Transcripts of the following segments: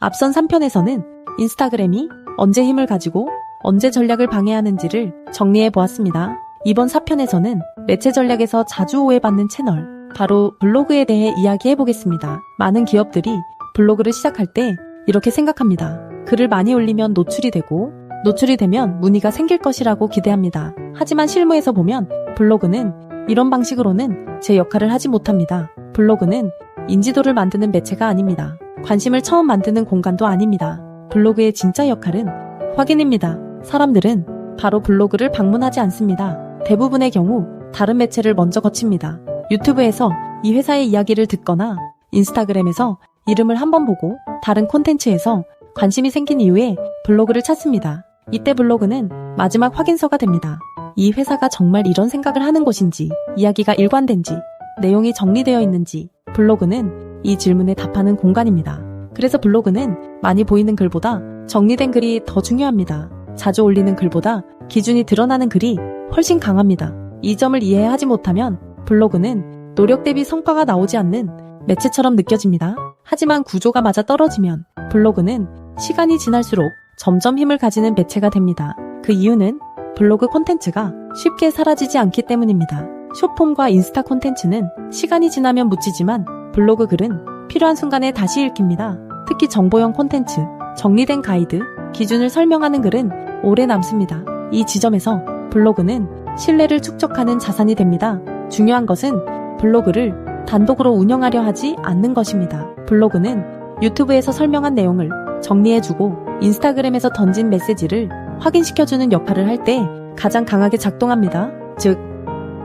앞선 3편에서는 인스타그램이 언제 힘을 가지고 언제 전략을 방해하는지를 정리해 보았습니다. 이번 4편에서는 매체 전략에서 자주 오해받는 채널, 바로 블로그에 대해 이야기해 보겠습니다. 많은 기업들이 블로그를 시작할 때 이렇게 생각합니다. 글을 많이 올리면 노출이 되고 노출이 되면 문의가 생길 것이라고 기대합니다. 하지만 실무에서 보면 블로그는 이런 방식으로는 제 역할을 하지 못합니다. 블로그는 인지도를 만드는 매체가 아닙니다. 관심을 처음 만드는 공간도 아닙니다. 블로그의 진짜 역할은 확인입니다. 사람들은 바로 블로그를 방문하지 않습니다. 대부분의 경우 다른 매체를 먼저 거칩니다. 유튜브에서 이 회사의 이야기를 듣거나 인스타그램에서 이름을 한번 보고 다른 콘텐츠에서 관심이 생긴 이후에 블로그를 찾습니다. 이때 블로그는 마지막 확인서가 됩니다. 이 회사가 정말 이런 생각을 하는 곳인지, 이야기가 일관된지, 내용이 정리되어 있는지, 블로그는 이 질문에 답하는 공간입니다. 그래서 블로그는 많이 보이는 글보다 정리된 글이 더 중요합니다. 자주 올리는 글보다 기준이 드러나는 글이 훨씬 강합니다. 이 점을 이해하지 못하면 블로그는 노력 대비 성과가 나오지 않는 매체처럼 느껴집니다. 하지만 구조가 맞아 떨어지면 블로그는 시간이 지날수록 점점 힘을 가지는 매체가 됩니다. 그 이유는 블로그 콘텐츠가 쉽게 사라지지 않기 때문입니다. 숏폼과 인스타 콘텐츠는 시간이 지나면 묻히지만 블로그 글은 필요한 순간에 다시 읽힙니다. 특히 정보형 콘텐츠, 정리된 가이드, 기준을 설명하는 글은 오래 남습니다. 이 지점에서 블로그는 신뢰를 축적하는 자산이 됩니다. 중요한 것은 블로그를 단독으로 운영하려 하지 않는 것입니다. 블로그는 유튜브에서 설명한 내용을 정리해주고 인스타그램에서 던진 메시지를 확인시켜주는 역할을 할 때 가장 강하게 작동합니다. 즉,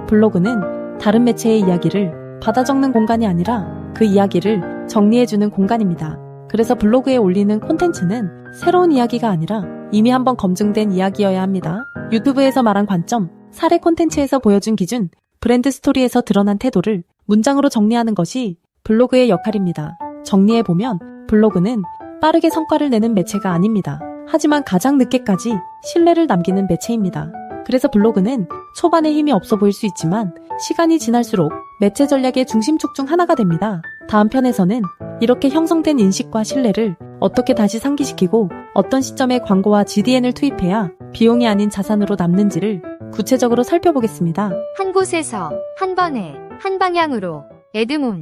블로그는 다른 매체의 이야기를 받아 적는 공간이 아니라 그 이야기를 정리해주는 공간입니다. 그래서 블로그에 올리는 콘텐츠는 새로운 이야기가 아니라 이미 한번 검증된 이야기여야 합니다. 유튜브에서 말한 관점, 사례 콘텐츠에서 보여준 기준, 브랜드 스토리에서 드러난 태도를 문장으로 정리하는 것이 블로그의 역할입니다. 정리해보면 블로그는 빠르게 성과를 내는 매체가 아닙니다. 하지만 가장 늦게까지 신뢰를 남기는 매체입니다. 그래서 블로그는 초반에 힘이 없어 보일 수 있지만 시간이 지날수록 매체 전략의 중심축 중 하나가 됩니다. 다음 편에서는 이렇게 형성된 인식과 신뢰를 어떻게 다시 상기시키고 어떤 시점에 광고와 GDN을 투입해야 비용이 아닌 자산으로 남는지를 구체적으로 살펴보겠습니다. 한 곳에서 한 번에 한 방향으로 에드문